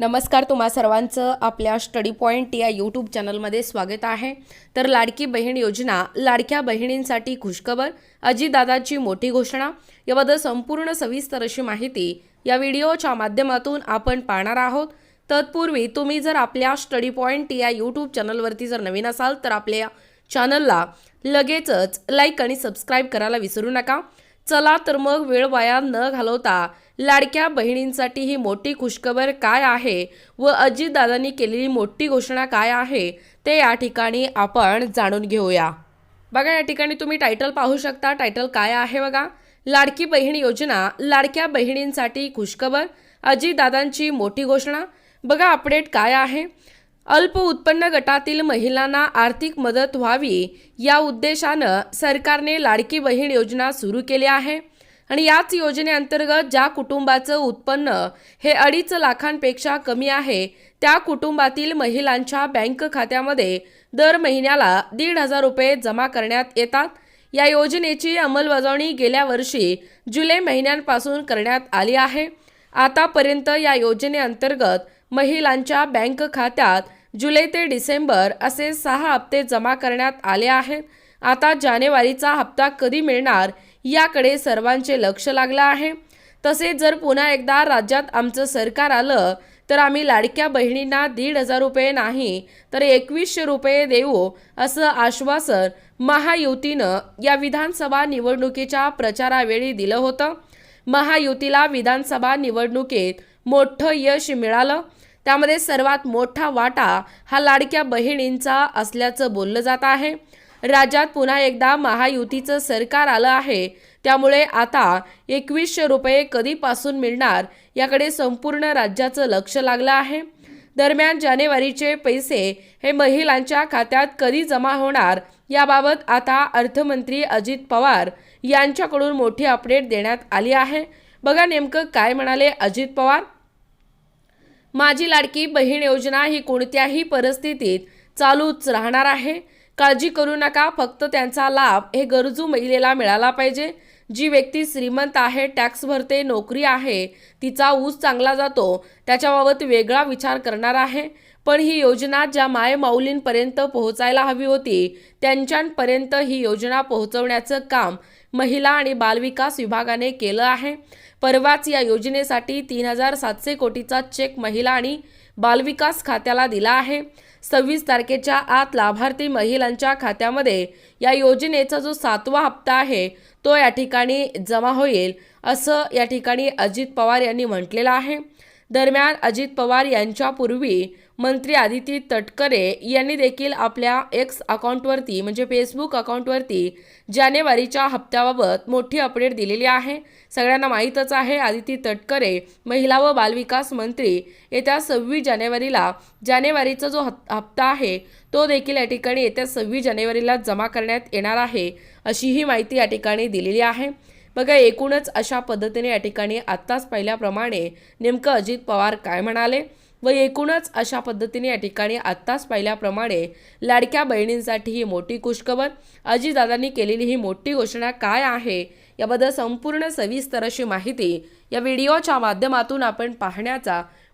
नमस्कार तुम्हा सर्वांचं आपल्या स्टडी पॉईंट या यूट्यूब चॅनलमध्ये स्वागत आहे. तर लाडकी बहीण योजना लाडक्या बहिणींसाठी खुशखबर अजितदादाची मोठी घोषणा याबद्दल संपूर्ण सविस्तर अशी माहिती या व्हिडिओच्या माध्यमातून आपण पाहणार आहोत. तत्पूर्वी तुम्ही जर आपल्या स्टडी पॉईंट या यूट्यूब चॅनलवरती जर नवीन असाल तर आपल्या चॅनलला लगेचच लाईक आणि सबस्क्राईब करायला विसरू नका. चला तर मग वेळ वाया न घालवता लाडक्या बहिणींसाठी ही मोठी खुशखबर काय आहे व अजितदादांनी केलेली मोठी घोषणा काय आहे ते या ठिकाणी आपण जाणून घेऊया. बघा या ठिकाणी तुम्ही टायटल पाहू शकता. टायटल काय आहे बघा? लाडकी बहीण योजना लाडक्या बहिणींसाठी खुशखबर अजितदादांची मोठी घोषणा. बघा अपडेट काय आहे? अल्प उत्पन्न गटातील महिलांना आर्थिक मदत व्हावी या उद्देशानं सरकारने लाडकी बहीण योजना सुरू केली आहे. आणि याच योजनेअंतर्गत ज्या कुटुंबाचं उत्पन्न हे अडीच लाखांपेक्षा कमी आहे त्या कुटुंबातील महिलांच्या बँक खात्यामध्ये दर महिन्याला दीड हजार रुपये जमा करण्यात येतात. या योजनेची अंमलबजावणी गेल्या वर्षी जुलै महिन्यांपासून करण्यात आली आहे. आतापर्यंत या योजनेअंतर्गत महिलांच्या बँक खात्यात जुलै ते डिसेंबर असे सहा हप्ते जमा करण्यात आले आहेत. आता जानेवारीचा हप्ता कधी मिळणार याकडे सर्वांचे लक्ष लागलं आहे. तसेच जर पुन्हा एकदा राज्यात आमचं सरकार आलं तर आम्ही लाडक्या बहिणींना दीड हजार रुपये नाही तर एकवीसशे रुपये देऊ असं आश्वासन महायुतीनं या विधानसभा निवडणुकीच्या प्रचारावेळी दिलं होतं. महायुतीला विधानसभा निवडणुकीत मोठं यश मिळालं. त्यामध्ये सर्वात मोठा वाटा हा लाडक्या बहिणींचा असल्याचं बोललं जात आहे. राज्यात पुन्हा एकदा महायुतीचं सरकार आलं आहे. त्यामुळे आता एकवीसशे रुपये कधीपासून मिळणार याकडे संपूर्ण राज्याचं लक्ष लागलं आहे. दरम्यान जानेवारीचे पैसे हे महिलांच्या खात्यात कधी जमा होणार याबाबत आता अर्थमंत्री अजित पवार यांच्याकडून मोठी अपडेट देण्यात आली आहे. बघा नेमकं काय म्हणाले अजित पवार? माझी लाडकी बहीण योजना ही कोणत्याही परिस्थितीत चालूच राहणार आहे. काळजी करू नका फक्त त्यांचा लाभ हे गरजू महिलेला मिळाला पाहिजे. जी व्यक्ती श्रीमंत आहे टॅक्स भरते नोकरी आहे तिचा ऊस चांगला जातो त्याच्याबाबत वेगळा विचार करणार आहे. पण ही योजना ज्या माय माऊलींपर्यंत पोहोचायला हवी होती त्यांच्यापर्यंत ही योजना पोहोचवण्याचं काम महिला आणि बालविकास विभागाने केलं आहे. परवाच या योजनेसाठी तीन हजार सातशे कोटीचा चेक महिला आणि बालविकास खात्याला दिला आहे. सव्वीस तारखेच्या आत लाभार्थी महिलांच्या खात्यामध्ये या योजनेचा जो सातवा हप्ता आहे तो या ठिकाणी जमा होईल असं या ठिकाणी अजित पवार यांनी म्हटलेलं आहे. दरम्यान अजित पवार यांच्यापूर्वी मंत्री आदिती तटकरे यांनी देखील आपल्या एक्स अकाउंटवरती म्हणजे फेसबुक अकाउंटवरती जानेवारीच्या हप्त्याबाबत मोठी अपडेट दिलेली आहे. सगळ्यांना माहीतच आहे आदिती तटकरे महिला व बालविकास मंत्री येत्या सव्वीस जानेवारीला जानेवारीचा जो हप्ता आहे तो देखील या ठिकाणी येत्या सव्वीस जानेवारीला जमा करण्यात येणार आहे अशी ही माहिती या ठिकाणी दिलेली आहे. बघा एकूणच अशा पद्धतीने या ठिकाणी आत्ताच पाहिल्याप्रमाणे नेमकं अजित पवार काय म्हणाले व एकूणच अशा पद्धतीने या ठिकाणी आत्ताच पाहिल्याप्रमाणे लाडक्या बहिणींसाठी ही मोठी खुशखबर अजितदादांनी केलेली ही मोठी घोषणा काय आहे याबद्दल संपूर्ण सविस्तर अशी माहिती या व्हिडिओच्या माध्यमातून आपण पाहण्याचा